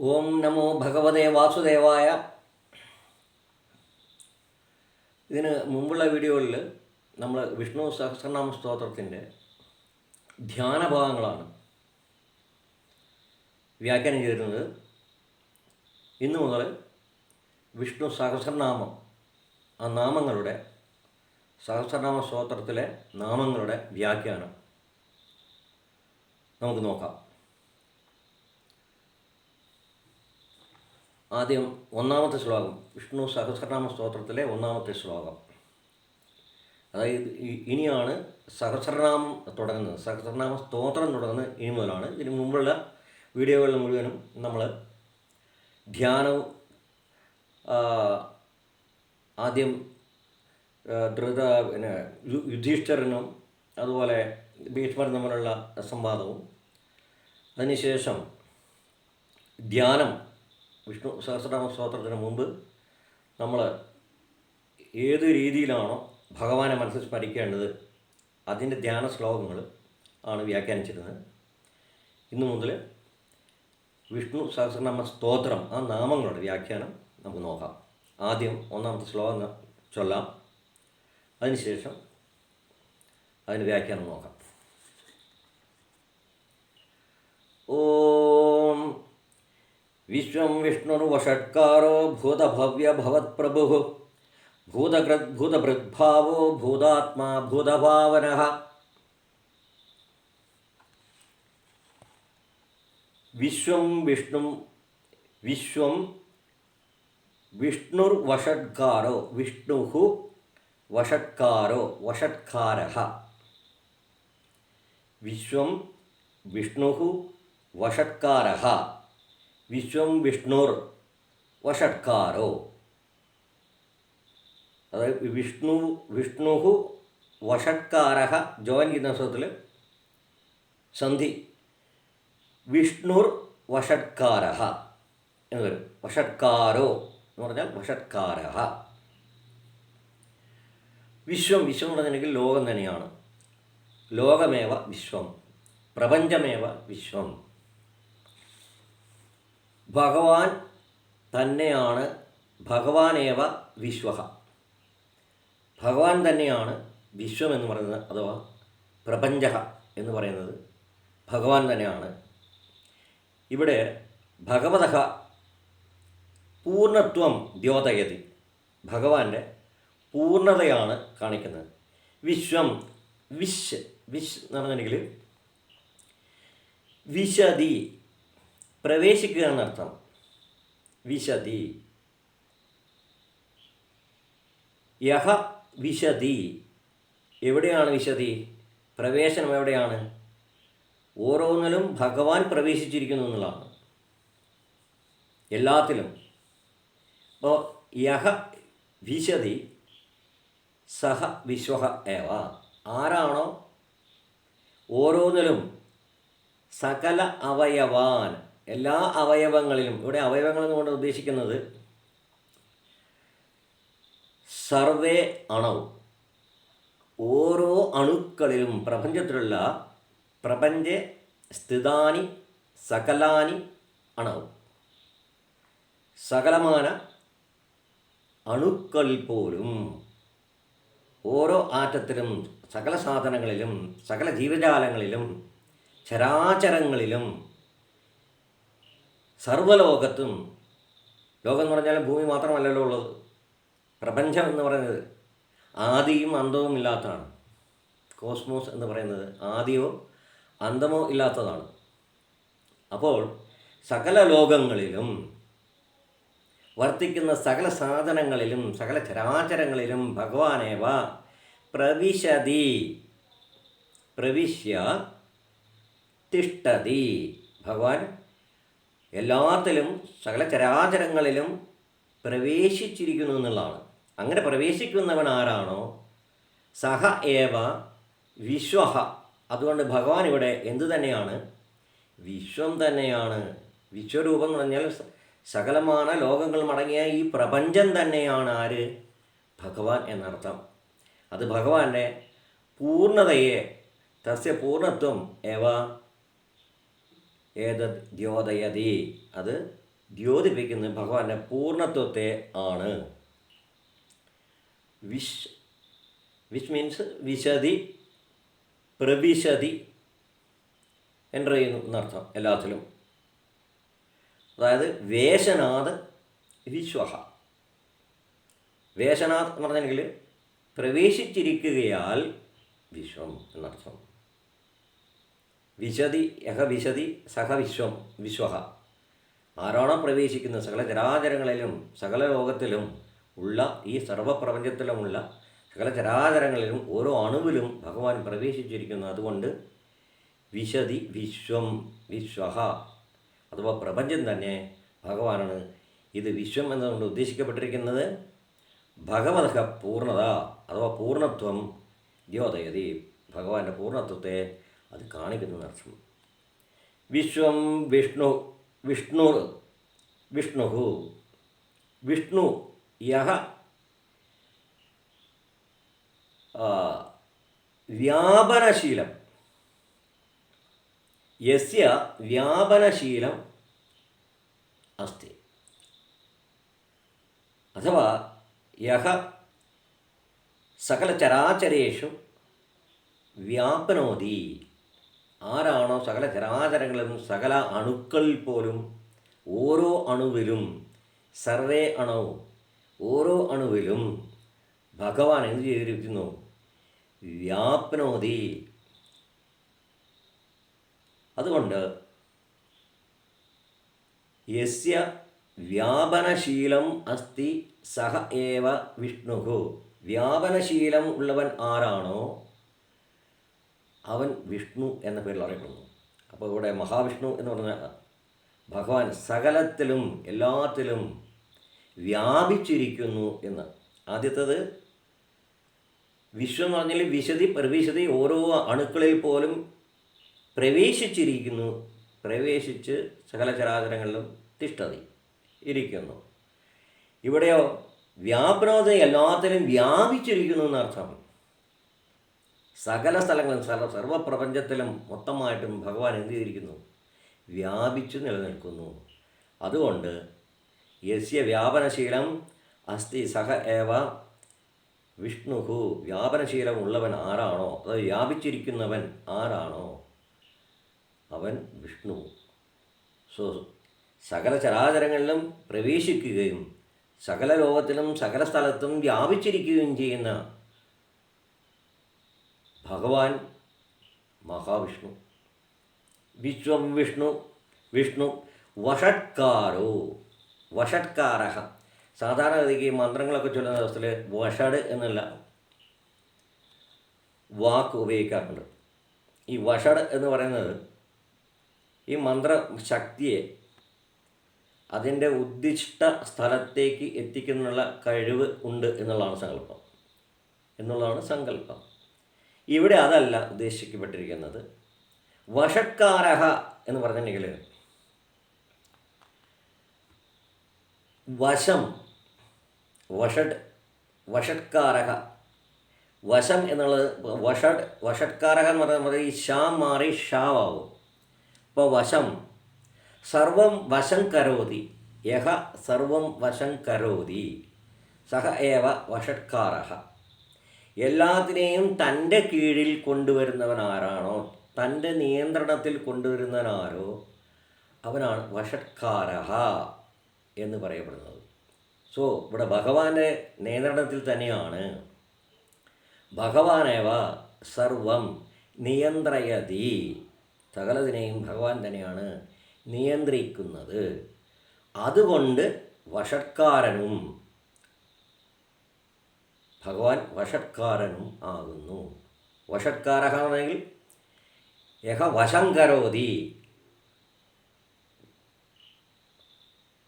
ഓം നമോ ഭഗവതേ വാസുദേവായ. ഇതിന് മുമ്പുള്ള വീഡിയോയിൽ നമ്മൾ വിഷ്ണു സഹസ്രനാമ സ്തോത്രത്തിന്റെ ധ്യാനഭാഗങ്ങളാണ് വ്യാഖ്യാനം ചെയ്തിരുന്നത്. ഇന്നു മുതൽ വിഷ്ണു സഹസ്രനാമം ആ നാമങ്ങളുടെ സഹസ്രനാമ സ്തോത്രത്തിലെ നാമങ്ങളുടെ വ്യാഖ്യാനം നമുക്ക് നോക്കാം. ആദ്യം ഒന്നാമത്തെ ശ്ലോകം. വിഷ്ണു സഹസ്രനാമ സ്തോത്രത്തിലെ ഒന്നാമത്തെ ശ്ലോകം. അതായത് ഇനിയാണ് സഹസ്രനാമം തുടങ്ങുന്നത്. സഹസ്രനാമ സ്തോത്രം തുടങ്ങുന്നത് ഇനി മുതലാണ്. ഇതിന് മുമ്പുള്ള വീഡിയോകളിൽ മുഴുവനും നമ്മൾ ധ്യാനവും ആദ്യം ധൃത പിന്നെ യുധിഷ്ഠിരനും അതുപോലെ ഭീഷ്മരും തമ്മിലുള്ള സംവാദവും. അതിനുശേഷം ധ്യാനം വിഷ്ണു സഹസ്രനാമ സ്തോത്രത്തിന് മുമ്പ് നമ്മൾ ഏത് രീതിയിലാണോ ഭഗവാനെ മനസ്സിൽ സ്മരിക്കേണ്ടത് അതിന്റെ ധ്യാന ശ്ലോകങ്ങൾ ആണ് വ്യാഖ്യാനിച്ചിരുന്നത്. ഇന്നു മുതൽ വിഷ്ണു സഹസ്രനാമ സ്തോത്രം ആ നാമങ്ങളുടെ വ്യാഖ്യാനം നമുക്ക് നോക്കാം. ആദ്യം ഒന്നാമത്തെ ശ്ലോകം ചൊല്ലാം. അതിനുശേഷം അതിന് വ്യാഖ്യാനം നോക്കാം. ഓം വിശ്വം വിഷ്ണുർവഷട്കാരോ ഭൂതഭവ്യഭവത്പ്രഭുः ഭൂതകൃദ്ഭൂതഭൃദ്ഭാവോ ഭൂതാത്മാ ഭൂതഭാവനഃ വിശ്വം വിഷ്ണു വിശ്വം വിഷ്ണുർവഷട്കാരോ വിഷ്ണുഃ വഷട്കാരോ വഷട്കാരः വിശ്വം വിഷ്ണുഃ വഷട്കാരः വിശ്വം വിഷ്ണുർ വഷട്കാരോ. അതായത് വിഷ്ണു വിഷ്ണുഹു വഷട്കാര ജോയിൻ ചെയ്യുന്ന അവസരത്തിൽ സന്ധി. വിഷ്ണുർ വഷട്കാര എന്ന് വരും. വഷട്കാരോ എന്ന് പറഞ്ഞാൽ വഷട്കാര വിശ്വം വിശ്വം എന്ന് ലോകം തന്നെയാണ്. ലോകമേവ വിശ്വം. പ്രപഞ്ചമേവ വിശ്വം. ഭഗവാൻ തന്നെയാണ് ഭഗവാനേവ വിശ്വ ഭഗവാൻ തന്നെയാണ് വിശ്വം എന്ന് പറയുന്നത് അഥവാ പ്രപഞ്ച എന്ന് പറയുന്നത്. ഭഗവാൻ തന്നെയാണ്. ഇവിടെ ഭഗവത പൂർണത്വം ദ്യോതയതി. ഭഗവാന്റെ പൂർണതയാണ് കാണിക്കുന്നത്. വിശ്വം വിശ് വിശ് എന്ന് പറഞ്ഞിട്ടുണ്ടെങ്കിൽ വിശതി പ്രവേശിക്കുക എന്നർത്ഥം വിശതി യഹ വിശതി എവിടെയാണ് വിശതി പ്രവേശനം എവിടെയാണ്? ഓരോന്നിലും ഭഗവാൻ പ്രവേശിച്ചിരിക്കുന്നു എന്നുള്ളതാണ്. എല്ലാത്തിലും. അപ്പോൾ യഹ വിശതി സഹ വിശ്വ ഏവ. ആരാണോ? ഓരോന്നിലും സകല അവയവാൻ എല്ലാ അവയവങ്ങളിലും ഇവിടെ അവയവങ്ങൾ എന്നുകൊണ്ട് ഉദ്ദേശിക്കുന്നത് സർവേ അണവ് ഓരോ അണുക്കളിലും പ്രപഞ്ചത്തിലുള്ള പ്രപഞ്ച സ്ഥിതാനി സകലാനി അണവ് സകലമാന അണുക്കളിൽ പോലും ഓരോ ആറ്റത്തിലും സകല സാധനങ്ങളിലും സകല ജീവജാലങ്ങളിലും ചരാചരങ്ങളിലും സർവലോകത്തും ലോകം എന്ന് പറഞ്ഞാൽ ഭൂമി മാത്രമല്ലല്ലോ ഉള്ളത്. പ്രപഞ്ചം എന്ന് പറയുന്നത് ആദിയും അന്തവും ഇല്ലാത്തതാണ്. കോസ്മോസ് എന്ന് പറയുന്നത് ആദിയോ അന്തമോ ഇല്ലാത്തതാണ്. അപ്പോൾ സകല ലോകങ്ങളിലും വർത്തിക്കുന്ന സകല സാധനങ്ങളിലും സകല ചരാചരങ്ങളിലും ഭഗവാനേവ പ്രവിശതി പ്രവിശ്യ തിഷ്ടതി. ഭഗവാൻ എല്ലാത്തിലും സകല ചരാചരങ്ങളിലും പ്രവേശിച്ചിരിക്കുന്നു എന്നുള്ളതാണ്. അങ്ങനെ പ്രവേശിക്കുന്നവൻ ആരാണോ? സഹ ഏവ വിശ്വഹ. അതുകൊണ്ട് ഭഗവാൻ ഇവിടെ എന്തു തന്നെയാണ്? വിശ്വം തന്നെയാണ്. വിശ്വരൂപം എന്ന് പറഞ്ഞാൽ സകലമാണ് ലോകങ്ങൾ മടങ്ങിയ ഈ പ്രപഞ്ചം തന്നെയാണ് ആര്? ഭഗവാൻ എന്നർത്ഥം. അത് ഭഗവാന്റെ പൂർണതയെ തസ്യ പൂർണത്വം ഏവ ഏതത് ദ്യോതയതി. അത് ദ്യോതിപ്പിക്കുന്നത് ഭഗവാന്റെ പൂർണത്വത്തെ ആണ്. വിഷ് വിച്ച് മീൻസ് വിശതി പ്രവിശതി എന്റർ ചെയ്യുന്നു എന്നർത്ഥം എല്ലാത്തിലും. അതായത് വേഷനാഥ് വിശ്വഹ. വേഷനാഥ് എന്ന് പറഞ്ഞെങ്കിൽ പ്രവേശിച്ചിരിക്കുകയാൽ വിശ്വം എന്നർത്ഥം. വിശതി യഹ വിശതി സഹ വിശ്വം വിശ്വഹ. ആരാണോ പ്രവേശിക്കുന്ന സകല ചരാചരങ്ങളിലും സകല ലോകത്തിലും ഉള്ള ഈ സർവപ്രപഞ്ചത്തിലുമുള്ള സകല ചരാചരങ്ങളിലും ഓരോ അണുവിലും ഭഗവാൻ പ്രവേശിച്ചിരിക്കുന്നു. അതുകൊണ്ട് വിശതി വിശ്വം വിശ്വഹ. അഥവാ പ്രപഞ്ചം തന്നെ ഭഗവാനാണ്. ഇത് വിശ്വം എന്നതുകൊണ്ട് ഉദ്ദേശിക്കപ്പെട്ടിരിക്കുന്നത് ഭഗവത പൂർണത അഥവാ പൂർണത്വം ദ്യോതയതി ഭഗവാന്റെ പൂർണത്വത്തെ അത് കാണിക്കുന്ന അർത്ഥം വിശ്വം വിഷ്ണു വിഷ്ണു വിഷ്ണു വിഷ്ണു യഹ വ്യാപനശീലം. യസ്യ വ്യാപനശീലം അസ്തി. അഥവാ യഹ സകലചരാചരേഷു വ്യാപനോതി. ആരാണോ സകല ചരാചരങ്ങളിലും സകല അണുക്കളിൽ പോലും ഓരോ അണുവിലും സർവേ അണു ഓരോ അണുവിലും ഭഗവാൻ എന്ത് ചെയ്തിരിക്കുന്നു? വ്യാപ്നോതി. അതുകൊണ്ട് യസ്യ വ്യാപനശീലം അസ്തി സഹ ഏവ വിഷ്ണു. വ്യാപനശീലം ഉള്ളവൻ ആരാണോ അവൻ വിഷ്ണു എന്ന പേരിൽ അറിയപ്പെടുന്നു. അപ്പോൾ ഇവിടെ മഹാവിഷ്ണു എന്ന് പറഞ്ഞ ഭഗവാൻ സകലത്തിലും എല്ലാത്തിലും വ്യാപിച്ചിരിക്കുന്നു എന്ന്. ആദ്യത്തത് വിശ്വം എന്ന് പറഞ്ഞാൽ വിശതി പ്രവിശതി ഓരോ അണുക്കളിൽ പോലും പ്രവേശിച്ചിരിക്കുന്നു. പ്രവേശിച്ച് സകല ചരാചരങ്ങളിലും തിഷ്ടതി ഇരിക്കുന്നു. ഇവിടെയോ വ്യാപനോദ എല്ലാത്തിലും വ്യാപിച്ചിരിക്കുന്നു എന്നർത്ഥം. സകല സ്ഥലങ്ങളും സർവ സർവപ്രപഞ്ചത്തിലും മൊത്തമായിട്ടും ഭഗവാൻ എന്ത് ചെയ്തിരിക്കുന്നു? വ്യാപിച്ചു നിലനിൽക്കുന്നു. അതുകൊണ്ട് യസ്യ വ്യാപനശീലം അസ്തി സഹ ഏവ വിഷ്ണുഹു. വ്യാപനശീലം ഉള്ളവൻ ആരാണോ? അത് വ്യാപിച്ചിരിക്കുന്നവൻ ആരാണോ? അവൻ വിഷ്ണു. സോ സകല ചരാചരങ്ങളിലും പ്രവേശിക്കുകയും സകല ലോകത്തിലും സകല സ്ഥലത്തും വ്യാപിച്ചിരിക്കുകയും ചെയ്യുന്ന ഭഗവാൻ മഹാവിഷ്ണു വിശ്വം വിഷ്ണു വിഷ്ണു വഷട്കാരോ വഷട്കാര സാധാരണഗതിക്ക് മന്ത്രങ്ങളൊക്കെ ചൊല്ലുന്ന ദിവസത്തിൽ വഷട് എന്നുള്ള വാക്ക് ഉപയോഗിക്കാറുണ്ട്. ഈ വഷട് എന്ന് പറയുന്നത് ഈ മന്ത്ര ശക്തിയെ അതിന്റെ ഉദ്ദിഷ്ട സ്ഥലത്തേക്ക് എത്തിക്കുന്നുള്ള കഴിവ് ഉണ്ട് എന്നുള്ളതാണ് സങ്കല്പം. എന്നുള്ളതാണ് സങ്കല്പം. ഇവിടെ അതല്ല ഉദ്ദേശിക്കപ്പെട്ടിരിക്കുന്നത്. വശക്കാരഹ എന്ന് പറഞ്ഞിട്ടുണ്ടെങ്കിൽ വശം വഷഡ് വഷട്കാരക വശം എന്നുള്ളത് വഷഡ് വഷട്കാരക എന്ന് പറഞ്ഞാൽ ഈ ഷാ മാറി ഷാവാവും. ഇപ്പോൾ വശം സർവം വശം കരോതി. യഹ സർവം വശം കരോതി. സഹ ഏവ വഷട്കാരഹ എല്ലാത്തിനെയും തന്റെ കീഴിൽ കൊണ്ടുവരുന്നവൻ ആരാണോ? തന്റെ നിയന്ത്രണത്തിൽ കൊണ്ടുവരുന്നവനാരോ അവനാണ് വഷത്കാര എന്ന് പറയപ്പെടുന്നത്. സോ ഇവിടെ ഭഗവാന്റെ നിയന്ത്രണത്തിൽ തന്നെയാണ്. ഭഗവാനേവ സർവം നിയന്ത്രയതി. സകലതിനെയും ഭഗവാൻ തന്നെയാണ് നിയന്ത്രിക്കുന്നത്. അതുകൊണ്ട് വഷട്കാരനും ഭഗവാൻ വഷത്കാരനും ആകുന്നു. വഷട്കാരഹ എന്നെങ്കിൽ യഹ വശം കരോതി.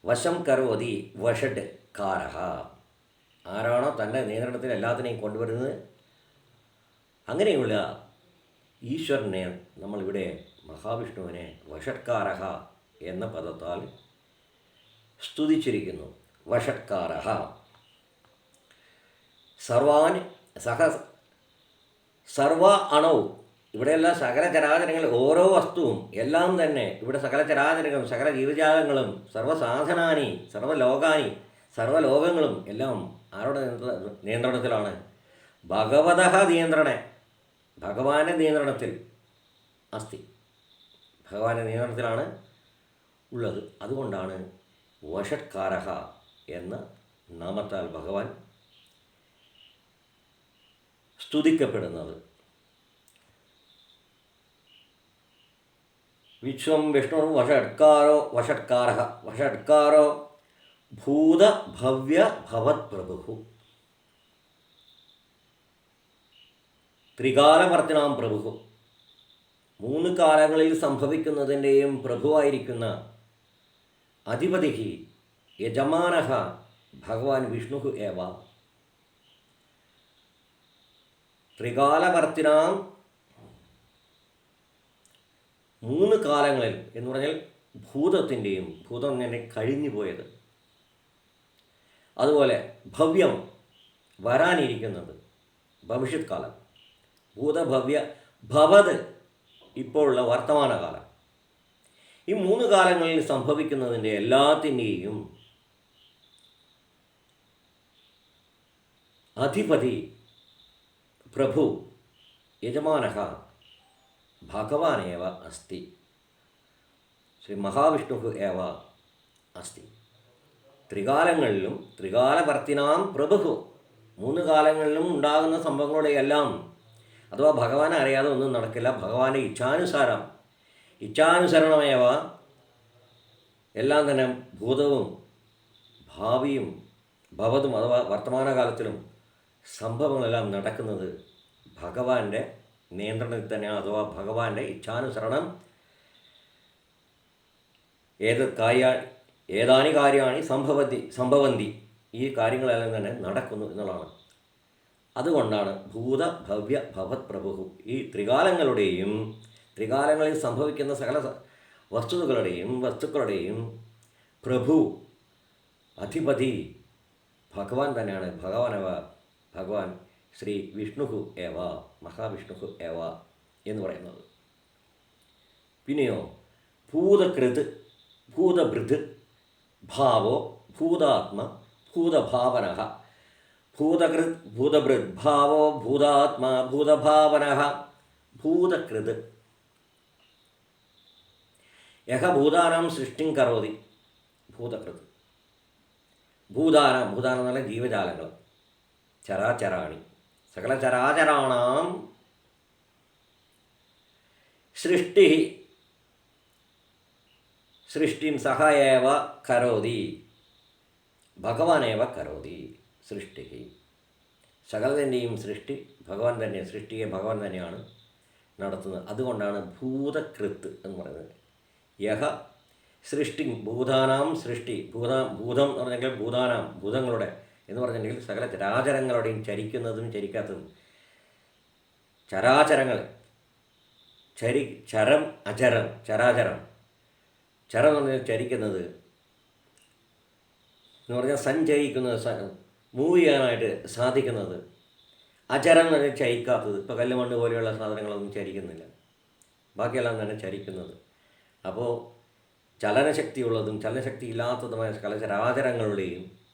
വശം കരോതി വഷഡ് കാരഹ ആരാണോ തന്റെ നിയന്ത്രണത്തിൽ എല്ലാത്തിനെയും കൊണ്ടുവരുന്നത്? അങ്ങനെയുള്ള ഈശ്വരനെ നമ്മളിവിടെ മഹാവിഷ്ണുവിനെ വഷട്കാരഹ എന്ന പദത്താൽ സ്തുതിച്ചിരിക്കുന്നു. വഷട്കാരഹ. സർവാൻ സഹ സർവ അണൗ. ഇവിടെയുള്ള സകല ചരാചരങ്ങൾ ഓരോ വസ്തുവും എല്ലാം തന്നെ ഇവിടെ സകല ചരാചരങ്ങളും സകല ജീവജാലങ്ങളും സർവസാധനാനി സർവലോകാനി സർവലോകങ്ങളും എല്ലാം ആരുടെ നിയന്ത്രണത്തിലാണ്? ഭഗവത നിയന്ത്രണ. ഭഗവാന്റെ നിയന്ത്രണത്തിൽ അസ്ഥി. ഭഗവാന്റെ നിയന്ത്രണത്തിലാണ് ഉള്ളത്. അതുകൊണ്ടാണ് വഷത്കാരഹ എന്ന നാമത്താൽ ഭഗവാൻ സ്തുതിക്കപ്പെടുന്നത്. വിശ്വം വിഷ്ണു വഷട്കാരോ വഷട്കാര വഷട്കാരോ ഭൂതഭവ്യ ഭവത് പ്രഭു. ത്രികാലവർത്തിനാം പ്രഭു. മൂന്ന് കാലങ്ങളിൽ സംഭവിക്കുന്നതിന്റെയും പ്രഭുവായിരിക്കുന്ന അധിപതി യജമാനഹ ഭഗവാൻ വിഷ്ണു ഏവ. ത്രികാലവർത്തിനാം മൂന്ന് കാലങ്ങളിൽ എന്ന് പറഞ്ഞാൽ ഭൂതത്തിന്റെയും ഭൂതം തന്നെ കഴിഞ്ഞു പോയത് അതുപോലെ ഭവ്യം വരാനിരിക്കുന്നത് ഭവിഷ്യത് കാലം ഭൂതഭവ്യ ഭവത് ഇപ്പോഴുള്ള വർത്തമാനകാലം. ഈ മൂന്ന് കാലങ്ങളിൽ സംഭവിക്കുന്നതിന്റെ എല്ലാത്തിന്റെയും അധിപതി പ്രഭു യജമാന ഭഗവാനേവ അസ്തി. ശ്രീ മഹാവിഷ്ണു ഏവ അസ്തി. ത്രികാലങ്ങളിലും ത്രികാലവർത്തിനാം പ്രഭു മൂന്ന് കാലങ്ങളിലും ഉണ്ടാകുന്ന സംഭവങ്ങളുടെയെല്ലാം അഥവാ ഭഗവാനെ അറിയാതെ ഒന്നും നടക്കില്ല. ഭഗവാന്റെ ഇച്ഛാനുസാരം ഇച്ഛാനുസരണമേവ എല്ലാം തന്നെ ഭൂതവും ഭാവിയും ഭവതും അഥവാ വർത്തമാനകാലത്തിലും സംഭവങ്ങളെല്ലാം നടക്കുന്നത് ഭഗവാന്റെ നിയന്ത്രണത്തിൽ തന്നെയാണ് അഥവാ ഭഗവാന്റെ ഇച്ഛാനുസരണം? ഏത് കാര്യ ഏതാനി കാര്യമാണ് സംഭവത്തി സംഭവന്തി ഈ കാര്യങ്ങളെല്ലാം തന്നെ നടക്കുന്നു എന്നുള്ളതാണ്. അതുകൊണ്ടാണ് ഭൂത ഭവ്യ ഭവത് പ്രഭു ഈ ത്രികാലങ്ങളുടെയും ത്രികാലങ്ങളിൽ സംഭവിക്കുന്ന സകല വസ്തുതകളുടെയും വസ്തുക്കളുടെയും പ്രഭു അധിപതി ഭഗവാൻ തന്നെയാണ്. ഭഗവാനവ ഭഗവാൻ ശ്രീ വിഷ്ണുഹു ഏവ മഹാവിഷ്ണുഹു ഏവ എന്ന് പറയുന്നത്. പിന്നെയോ ഭൂതകൃത് ഭൂതഭൃത് ഭാവോ ഭൂതാത്മ ഭൂതഭാവന. ഭൂതകൃത് ഭൂതഭൃത് ഭാവോ ഭൂതാത്മ ഭൂതഭാവന. ഭൂതകൃത്. യഹ ഭൂതാനാം സൃഷ്ടിം കരോതി. ഭൂതകൃത്. ഭൂതാനം ഭൂതാനം എന്ന് പറഞ്ഞാൽ ജീവജാലങ്ങൾ ചരാചരാണി. സകല ചരാചരാണാം സൃഷ്ടി സൃഷ്ടിം സഹ ഏവ കരോതി. ഭഗവാനേവ കരോതി സൃഷ്ടി. സകലതിന്റെയും സൃഷ്ടി ഭഗവാൻ തന്നെ സൃഷ്ടിയെ ഭഗവാൻ തന്നെയാണ് നടത്തുന്നത്. അതുകൊണ്ടാണ് ഭൂതകൃത്ത് എന്ന് പറയുന്നത്. യഹ സൃഷ്ടി ഭൂതാനാം സൃഷ്ടി ഭൂത ഭൂതം എന്ന് പറഞ്ഞെങ്കിൽ ഭൂതാനാം ഭൂതങ്ങളുടെ എന്ന് പറഞ്ഞിട്ടുണ്ടെങ്കിൽ സകല ചരാചരങ്ങളുടെയും ചരിക്കുന്നതും ചരിക്കാത്തതും. ചരാചരങ്ങൾ. ചരി ചരം അചരം ചരാചരം. ചരം എന്ന് പറഞ്ഞാൽ ചരിക്കുന്നത് എന്ന് പറഞ്ഞാൽ സഞ്ചരിക്കുന്നത് സ മൂവ് ചെയ്യാനായിട്ട് സാധിക്കുന്നത്. അചരം എന്ന് പറഞ്ഞാൽ ചരിക്കാത്തത്. ഇപ്പോൾ കല്ലുമണ്ണ് പോലെയുള്ള സാധനങ്ങളൊന്നും ചരിക്കുന്നില്ല. ബാക്കിയെല്ലാം തന്നെ ചരിക്കുന്നത്. അപ്പോൾ ചലനശക്തിയുള്ളതും ചലനശക്തി ഇല്ലാത്തതുമായ കല ചരാചരങ്ങളുടെയും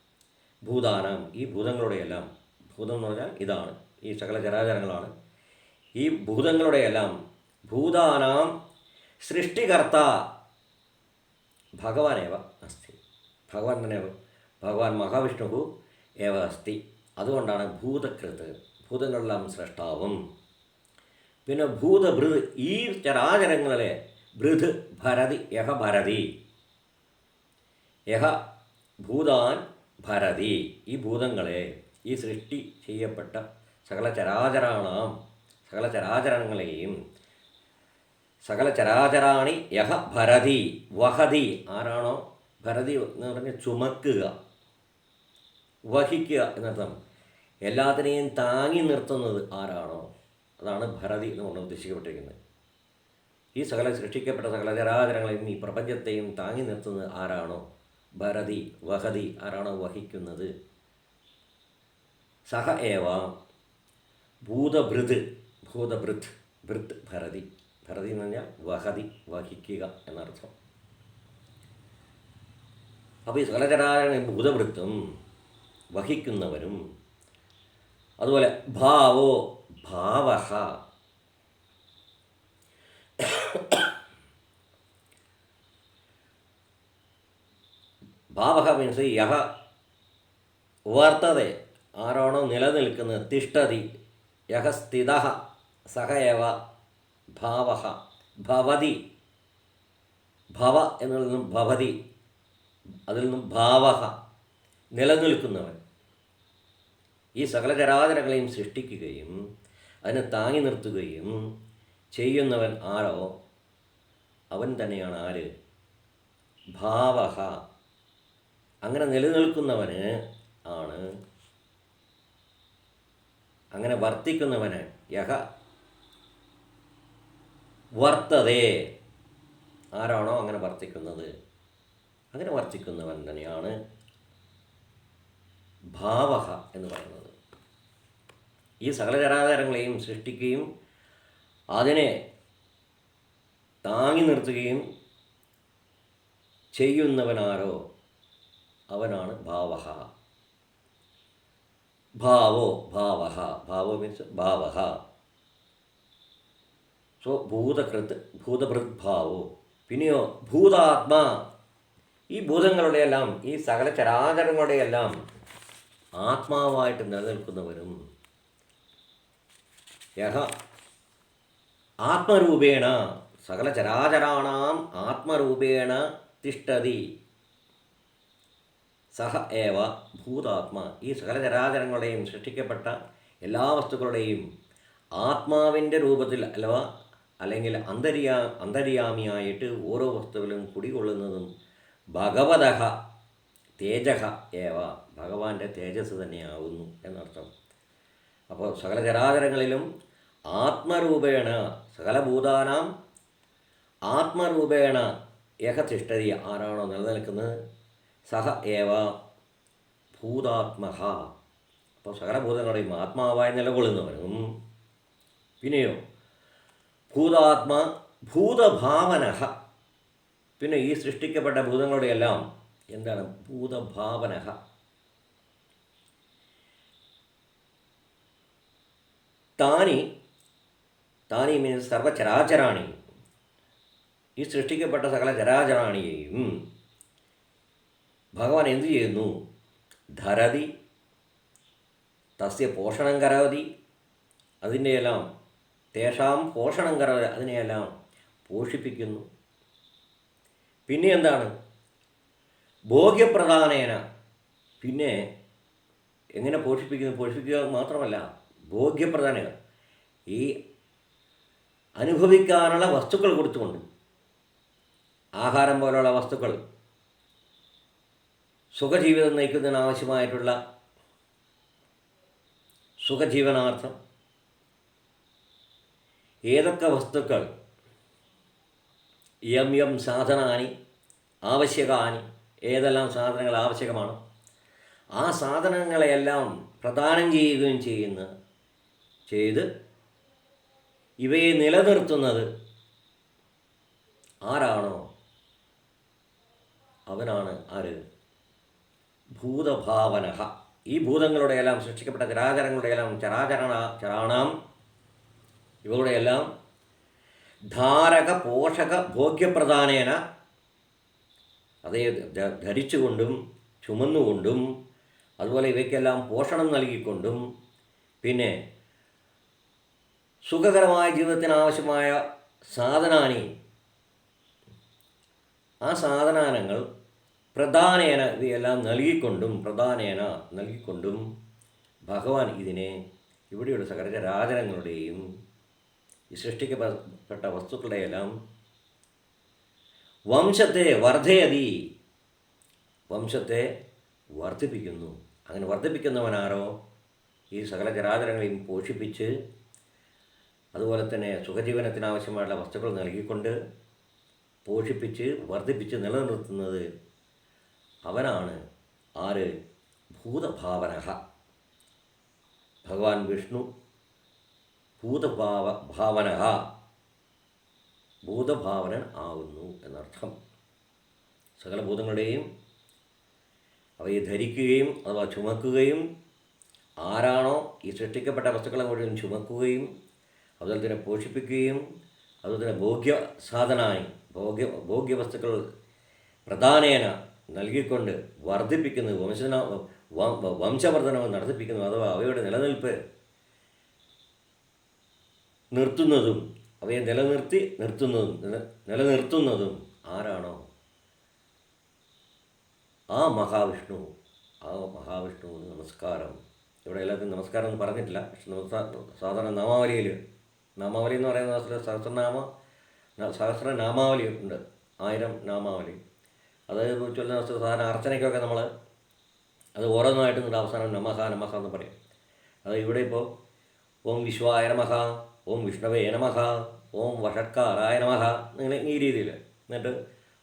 ഭൂതാനം ഈ ഭൂതങ്ങളുടെയെല്ലാം ഭൂതം എന്ന് പറഞ്ഞാൽ ഇതാണ് ഈ സകല ചരാചരങ്ങളാണ്. ഈ ഭൂതങ്ങളുടെയെല്ലാം ഭൂതാനാം സൃഷ്ടികർത്ത ഭഗവാനേവ അസ്തി. ഭഗവാൻ തന്നെ ഭഗവാൻ മഹാവിഷ്ണു ഏവ അസ്തി. അതുകൊണ്ടാണ് ഭൂതകൃത് ഭൂതങ്ങളെല്ലാം സൃഷ്ടാവും. പിന്നെ ഭൂതഭൃത് ഈ ചരാചരങ്ങളിലെ ഭൃത് ഭരതി യഹ ഭരതി. യഹ ഭൂതാൻ ഭരതി ഈ ഭൂതങ്ങളെ ഈ സൃഷ്ടി ചെയ്യപ്പെട്ട സകല ചരാചരാണാം സകല ചരാചരങ്ങളെയും സകല ചരാചരാണി യഹ ഭരതി വഹതി. ആരാണോ? ഭരതി എന്ന് പറഞ്ഞ് ചുമക്കുക വഹിക്കുക എന്നർത്ഥം. എല്ലാത്തിനെയും താങ്ങി നിർത്തുന്നത് ആരാണോ? അതാണ് ഭരതി എന്ന് കൊണ്ട് ഉദ്ദേശിക്കപ്പെട്ടിരിക്കുന്നത്. ഈ സകല സൃഷ്ടിക്കപ്പെട്ട സകല ചരാചരങ്ങളെയും ഈ പ്രപഞ്ചത്തെയും താങ്ങി നിർത്തുന്നത് ആരാണോ? ഭരതി വഹതി ആരാണോ വഹിക്കുന്നത്. സഹ ഏവ ഭൂതഭൃത് ഭൂതഭൃത് ഭൃത് ഭരതി. ഭരതി എന്ന് പറഞ്ഞാൽ വഹതി വഹിക്കുക എന്നർത്ഥം. അപ്പോൾ ഈ സകലചരാചരണ ഭൂതഭൃത്തും വഹിക്കുന്നവരും അതുപോലെ ഭാവോ ഭാവഹ ഭാവഹ മീൻസ് യഹ വർത്തത ആരാണോ നിലനിൽക്കുന്നത് തിഷ്ടതി യഹ സ്ഥിത സഹ ഏവ ഭാവഹ. ഭവതി. ഭവ എന്നതിൽ നിന്നും ഭവതി. അതിൽ നിന്നും ഭാവഹ. നിലനിൽക്കുന്നവൻ. ഈ സകല ചരാചരങ്ങളെയും സൃഷ്ടിക്കുകയും അതിനെ താങ്ങി നിർത്തുകയും ചെയ്യുന്നവൻ ആരോ? അവൻ തന്നെയാണ് ആര്? ഭാവഹ. അങ്ങനെ നിലനിൽക്കുന്നവന് ആണ് അങ്ങനെ വർത്തിക്കുന്നവന് യഹ വർത്തതേ. ആരാണോ അങ്ങനെ വർത്തിക്കുന്നത്? അങ്ങനെ വർത്തിക്കുന്നവൻ തന്നെയാണ് ഭാവഹ എന്ന് പറയുന്നത്. ഈ സകല ചരാചരങ്ങളെയും സൃഷ്ടിക്കുകയും അതിനെ താങ്ങി നിർത്തുകയും ചെയ്യുന്നവനാരോ? അവനാണ് ഭാവഹ. ഭാവോ ഭാവഹ. ഭാവോ മീൻസ് ഭാവഹ. സോ ഭൂതകൃത് ഭൂതഭൃത് ഭാവോ പിന്നെയോ ഭൂതാത്മാ. ഈ ഭൂതങ്ങളുടെയെല്ലാം ഈ സകല ചരാചരങ്ങളുടെയെല്ലാം ആത്മാവായിട്ട് നിലനിൽക്കുന്നവരും. യഹ. ആത്മരൂപേണ. സകല ചരാചരാണാം ആത്മരൂപേണ തിഷ്ടതി സഹ ഏവ ഭൂതാത്മ. ഈ സകല ചരാചരങ്ങളുടെയും സൃഷ്ടിക്കപ്പെട്ട എല്ലാ വസ്തുക്കളുടെയും ആത്മാവിന്റെ രൂപത്തിൽ അഥവാ അല്ലെങ്കിൽ അന്തര്യാ അന്തര്യാമിയായിട്ട് ഓരോ വസ്തുവിലും കുടികൊള്ളുന്നതും ഭഗവതഹ തേജഹ ഏവ ഭഗവാന്റെ തേജസ് തന്നെയാവുന്നു എന്നർത്ഥം. അപ്പോൾ സകല ചരാചരങ്ങളിലും ആത്മരൂപേണ സകല ഭൂതാനാം ആത്മരൂപേണ യഹ തിഷ്ടതി ആരാണോ നിലനിൽക്കുന്നത്? സഹ ഏവ ഭൂതാത്മഹ. അപ്പോൾ സകലഭൂതങ്ങളുടെയും ആത്മാവായി നിലകൊള്ളുന്നവനും പിന്നെയോ ഭൂതാത്മ ഭൂതഭാവന പിന്നെ ഈ സൃഷ്ടിക്കപ്പെട്ട ഭൂതങ്ങളുടെ എല്ലാം എന്താണ്? ഭൂതഭാവന താനി താനി മീൻസ് സർവചരാചരാണി. ഈ സൃഷ്ടിക്കപ്പെട്ട സകല ചരാചരാണിയെയും ഭഗവാൻ എന്തു ചെയ്യുന്നു? ധരതി തസ്യ പോഷണം കരവതി അതിനെയെല്ലാം തേഷാം പോഷണം കര അതിനെയെല്ലാം പോഷിപ്പിക്കുന്നു. പിന്നെ എന്താണ്? ഭോഗ്യപ്രധാനേന പിന്നെ എങ്ങനെ പോഷിപ്പിക്കുന്നു? പോഷിപ്പിക്കുക മാത്രമല്ല ഭോഗ്യപ്രധാന ഈ അനുഭവിക്കാനുള്ള വസ്തുക്കൾ കൊടുത്തുകൊണ്ട് ആഹാരം പോലുള്ള വസ്തുക്കൾ സുഖജീവിതം നയിക്കുന്നതിന് ആവശ്യമായിട്ടുള്ള സുഖജീവനാർത്ഥം. ഏതൊക്കെ വസ്തുക്കൾ എം എം സാധനാനി ആവശ്യകാനി ഏതെല്ലാം സാധനങ്ങൾ ആവശ്യകമാണ് ആ സാധനങ്ങളെയെല്ലാം പ്രദാനം ചെയ്യുകയും ചെയ്യുന്ന ചെയ്ത് ഇവയെ നിലനിർത്തുന്നത് ആരാണോ? അവനാണ് ആര്? ഭൂതഭാവനഹ ഈ ഭൂതങ്ങളുടെയെല്ലാം സൃഷ്ടിക്കപ്പെട്ട ചരാചരങ്ങളുടെയെല്ലാം ചരാചരണ ചരാണാം. ഇവയുടെയെല്ലാം ധാരക പോഷക ഭോഗ്യപ്രധാനേന. അതേ ധരിച്ചുകൊണ്ടും ചുമന്നുകൊണ്ടും അതുപോലെ ഇവയ്ക്കെല്ലാം പോഷണം നൽകിക്കൊണ്ടും പിന്നെ സുഖകരമായ ജീവിതത്തിന് ആവശ്യമായ സാധനാനി. ആ സാധനാനങ്ങൾ പ്രധാനേന ഇവയെല്ലാം നൽകിക്കൊണ്ടും പ്രധാനേന നൽകിക്കൊണ്ടും ഭഗവാൻ ഇതിനെ ഇവിടെയുള്ള സകല രാജനങ്ങളുടെയും ഈ സൃഷ്ടിക്കപ്പെട്ട വസ്തുക്കളുടെയെല്ലാം വംശത്തെ വർദ്ധയതി വംശത്തെ വർദ്ധിപ്പിക്കുന്നു അങ്ങനെ വർദ്ധിപ്പിക്കുന്നവനാരോ ഈ സകല ചരാചരങ്ങളെയും പോഷിപ്പിച്ച് അതുപോലെ തന്നെ സുഖജീവനത്തിനാവശ്യമായുള്ള വസ്തുക്കൾ നൽകിക്കൊണ്ട് പോഷിപ്പിച്ച് വർദ്ധിപ്പിച്ച് നിലനിർത്തുന്നത് അവനാണ് ആര്? ഭൂതഭാവനഹ. ഭഗവാൻ വിഷ്ണു ഭൂതഭാവ ഭാവന ഭൂതഭാവനൻ ആകുന്നു എന്നർത്ഥം. സകല ഭൂതങ്ങളുടെയും അവയെ ധരിക്കുകയും അഥവാ ചുമക്കുകയും ആരാണോ ഈ സൃഷ്ടിക്കപ്പെട്ട വസ്തുക്കളെ മുഴുവൻ ചുമക്കുകയും അതുപോലെ തന്നെ പോഷിപ്പിക്കുകയും അതുപോലെ തന്നെ ഭോഗ്യ സാധനമായി ഭോഗ്യ ഭോഗ്യ വസ്തുക്കൾ പ്രധാനേന നൽകിക്കൊണ്ട് വർദ്ധിപ്പിക്കുന്നത് വംശന വംശവർദ്ധനവ് നടത്തിപ്പിക്കുന്നു അഥവാ അവയുടെ നിലനിൽപ്പ് നിർത്തുന്നതും അവയെ നിലനിർത്തി നിർത്തുന്നതും നില- നിലനിർത്തുന്നതും ആരാണോ? ആ മഹാവിഷ്ണു. ആ മഹാവിഷ്ണുവിന് നമസ്കാരം. ഇവിടെ എല്ലാവർക്കും നമസ്കാരം എന്ന് പറഞ്ഞിട്ടില്ല. പക്ഷെ സാധാരണ നാമാവലിയിൽ നാമാവലി എന്ന് പറയുന്ന സഹസ്ര- സഹസ്രനാമ സഹസ്രനാമാവലി ഉണ്ട്. ആയിരം നാമാവലി. അത് ചൊല്ലുന്ന വസ്തു സാധാരണ അർച്ചനയ്ക്കൊക്കെ നമ്മൾ അത് ഓരോന്നായിട്ട് നിങ്ങളുടെ അവസാനം നമഹ നമഹ എന്ന് പറയും. അത് ഇവിടെ ഇപ്പോൾ ഓം വിശ്വായ നമഹ ഓം വിഷ്ണവേ നമഹ ഓം വഷട്കാരായ നമഹ ഇങ്ങനെ ഈ രീതിയിൽ എന്നിട്ട്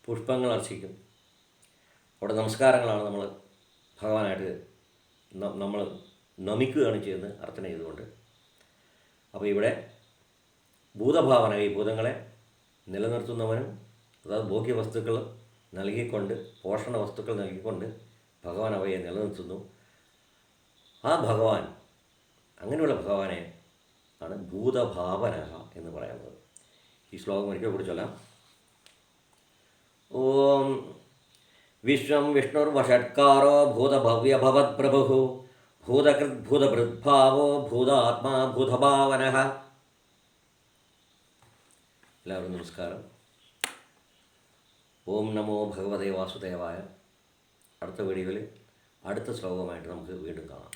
പുഷ്പങ്ങൾ അർച്ചിക്കും. അവിടെ നമസ്കാരങ്ങളാണ് നമ്മൾ ഭഗവാനായിട്ട് നമ്മൾ നമിക്കുകയാണ് ചെയ്യുന്നത് അർച്ചന ചെയ്തുകൊണ്ട്. അപ്പോൾ ഇവിടെ ഭൂതഭാവന ഈ ഭൂതങ്ങളെ നിലനിർത്തുന്നവനും അതായത് ഭോഗ്യ വസ്തുക്കൾ നൽകിക്കൊണ്ട് പോഷണ വസ്തുക്കൾ നൽകിക്കൊണ്ട് ഭഗവാൻ അവയെ നിലനിർത്തുന്നു. ആ ഭഗവാൻ അങ്ങനെയുള്ള ഭഗവാനെ ആണ് ഭൂതഭാവന എന്ന് പറയുന്നത്. ഈ ശ്ലോകം ഒരിക്കൽ കൂടി ചൊല്ലാം. ഓം വിശ്വം വിഷ്ണുർവഷട്കാരോ ഭൂതഭവ്യഭവത്പ്രഭു ഭൂതകൃത് ഭൂതഭൃദ്ഭാവോ ഭൂതാത്മാ ഭൂതഭാവന എല്ലാവർക്കും നമസ്കാരം. ഓം നമോ ഭഗവതേ വാസുദേവായ അടുത്ത വീഡിയോയിൽ അടുത്ത ശ്ലോകമായിട്ട് നമുക്ക് വീണ്ടും കാണാം.